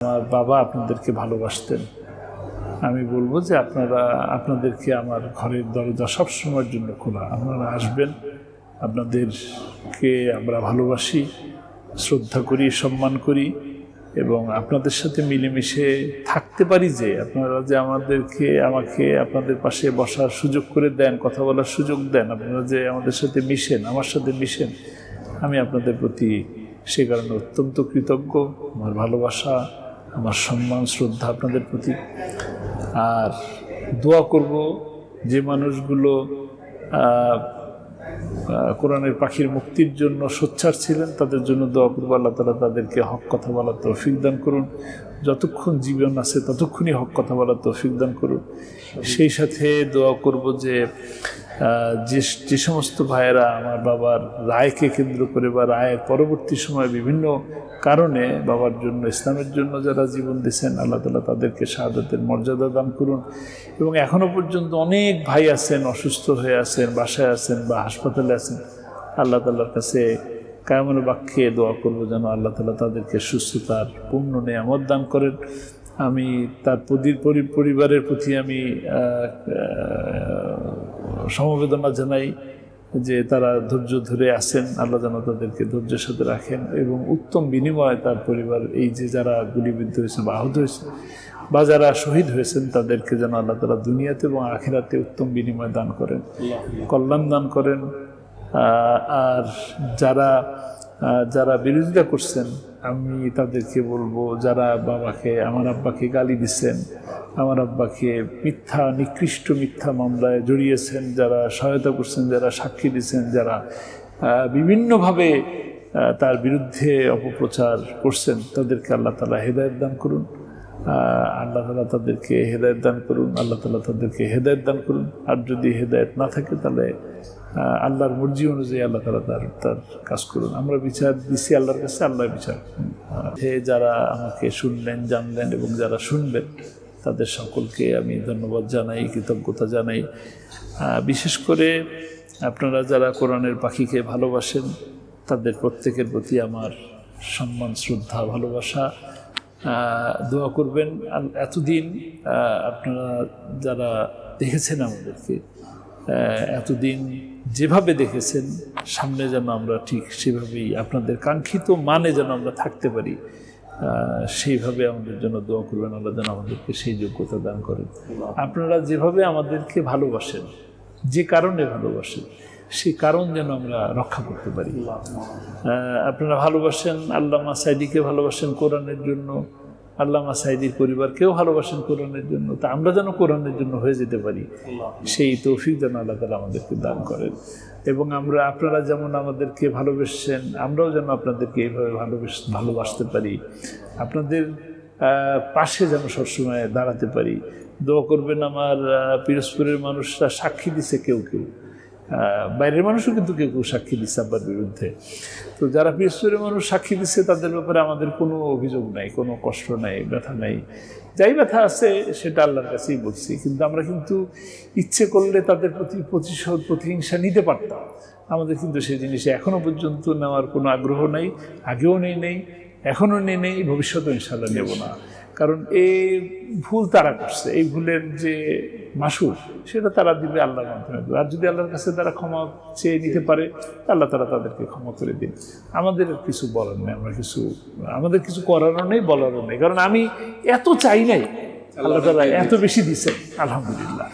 আমার বাবা আপনাদেরকে ভালোবাসতেন। আমি বলব যে আপনারা, আপনাদেরকে আমার ঘরের দরজা সবসময়ের জন্য খোলা। আপনারা আসবেন, আপনাদেরকে আমরা ভালোবাসি, শ্রদ্ধা করি, সম্মান করি এবং আপনাদের সাথে মিলেমিশে থাকতে পারি যে আপনারা যে আমাদেরকে, আমাকে আপনাদের পাশে বসার সুযোগ করে দেন, কথা বলার সুযোগ দেন, আপনারা যে আমাদের সাথে মিশেন, আমার সাথে মিশেন, আমি আপনাদের প্রতি সে কারণে অত্যন্ত কৃতজ্ঞ। আমার ভালোবাসা আমার সম্মান, শ্রদ্ধা আপনাদের প্রতি। আর দোয়া করব যে মানুষগুলো কোরআনের পাখির মুক্তির জন্য সোচ্চার ছিলেন, তাদের জন্য দোয়া করব। আল্লাহ তালা তাদেরকে হক কথা বলার তৌফিক দান করুন। যতক্ষণ জীবন আছে, ততক্ষণই হক কথা বলার তৌফিক দান করুন। সেই সাথে দোয়া করব যে যে যে সমস্ত ভাইয়েরা আমার বাবার রায়কে কেন্দ্র করে বা রায়ের পরবর্তী সময় বিভিন্ন কারণে বাবার জন্য, ইসলামের জন্য যারা জীবন দিয়েছেন, আল্লাহ তালা তাদেরকে শাহাদাতের মর্যাদা দান করুন। এবং এখনও পর্যন্ত অনেক ভাই আছেন, অসুস্থ হয়ে আছেন, বাসায় আছেন বা হাসপাতালে আছেন। আল্লাহ তালার কাছে কায়মন বাক্যে দোয়া করব যেন আল্লাহ তালা তাদেরকে সুস্থতার পূর্ণ নেয়ামত দান করেন। আমি তার পরিবারের প্রতি আমি সমবেদনা জানাই যে তারা ধৈর্য ধরে আছেন আল্লাহ যেন তাদেরকে ধৈর্যের সাথে রাখেন এবং উত্তম বিনিময়ে তার পরিবার এই যে যারা গুলিবিদ্ধ হয়েছেন বা আহত হয়েছেন বা যারা শহীদ হয়েছেন তাদেরকে যেন আল্লাহ তালা দুনিয়াতে এবং আখেরাতে উত্তম বিনিময় দান করেন কল্যাণ দান করেন। আর যারা যারা বিরোধিতা করছেন, আমি তাদেরকে বলব, যারা বাবাকে, আমার আব্বাকে গালি দিচ্ছেন, আমার আব্বাকে মিথ্যা, নিকৃষ্ট মিথ্যা মামলায় জড়িয়েছেন, যারা সহায়তা করছেন, যারা সাক্ষী দিচ্ছেন, যারা বিভিন্নভাবে তার বিরুদ্ধে অপপ্রচার করছেন, তাদেরকে আল্লাহ তালা হেদায়ত দান করুন। আল্লাহ তালা তাদেরকে হেদায়ত দান করুন, আল্লাহ তালা তাদেরকে হেদায়ত দান করুন। আর যদি হেদায়ত না থাকে, তাহলে আল্লাহর মর্জি অনুযায়ী আল্লাহ তালা তার তার কাজ করুন। আমরা বিচার দিছি আল্লাহর কাছে, আল্লাহ বিচার। হে যারা আমাকে শুনলেন, জানলেন এবং যারা শুনবেন, তাদের সকলকে আমি ধন্যবাদ জানাই, কৃতজ্ঞতা জানাই। বিশেষ করে আপনারা যারা কোরআনের পাখিকে ভালোবাসেন, তাদের প্রত্যেকের প্রতি আমার সম্মান, শ্রদ্ধা, ভালোবাসা। দোয়া করবেন। এতদিন আপনারা যারা দেখেছেন আমাদেরকে এতদিন যেভাবে দেখেছেন, সামনে যেন আমরা ঠিক সেভাবেই আপনাদের কাঙ্ক্ষিত মানে যেন আমরা থাকতে পারি সেইভাবে আমাদের জন্য দোয়া করবেন, আল্লাহ যেন আমাদেরকে সেই যোগ্যতা দান করেন। আপনারা যেভাবে আমাদেরকে ভালোবাসেন, যে কারণে ভালোবাসেন, সেই কারণ যেন আমরা রক্ষা করতে পারি। আপনারা ভালোবাসেন, আল্লামা সাইদিকে ভালোবাসেন কোরআনের জন্য আল্লামা সাইদির পরিবারকেও ভালোবাসেন কোরআনের জন্য। তা আমরা যেন কোরআনের জন্য হয়ে যেতে পারি। সেই তৌফিক যেন আল্লাহ তালা আমাদেরকে দান করেন। এবং আমরা আপনারা যেমন আমাদেরকে ভালোবেসেন আমরাও যেন আপনাদেরকে এইভাবে ভালোবেস ভালোবাসতে পারি। আপনাদের পাশে যেন সবসময় দাঁড়াতে পারি। দোয়া করবেন আমার পিরোজপুরের মানুষরা সাক্ষী দিছে কেউ কেউ। বাইরের মানুষও কিন্তু কেউ কেউ সাক্ষী দিচ্ছে আব্বার বিরুদ্ধে। তো যারা পিরোজপুরের মানুষ সাক্ষী দিচ্ছে তাদের ব্যাপারে আমাদের কোনো অভিযোগ নাই, কোনো কষ্ট নাই, ব্যথা নাই। যাই ব্যথা আছে, সেটা আল্লাহর কাছেই বলছি। কিন্তু আমরা কিন্তু ইচ্ছে করলে তাদের প্রতি প্রতিশোধ, প্রতিহিংসা নিতে পারতাম। আমাদের কিন্তু সেই জিনিসে এখনও পর্যন্ত নেওয়ার কোনো আগ্রহ নেই, আগেও নেই নেই এখনও নেই নেই, ভবিষ্যতেও ইনশাল্লাহ নেব না। কারণ এই ভুল তারা করছে, এই ভুলের যে মাসুর সেটা তারা দিবে আল্লাহর মাধ্যমে। আর যদি আল্লাহর কাছে তারা ক্ষমা চেয়ে নিতে পারে, আল্লাহ তারা তাদেরকে ক্ষমা করে দিন। আমাদের কিছু বলার নেই, আমরা কিছু, আমাদের কিছু করারও নেই, বলারও নেই। কারণ আমি এত চাই নাই, আল্লাহ তালা এত বেশি দিছে আলহামদুলিল্লাহ।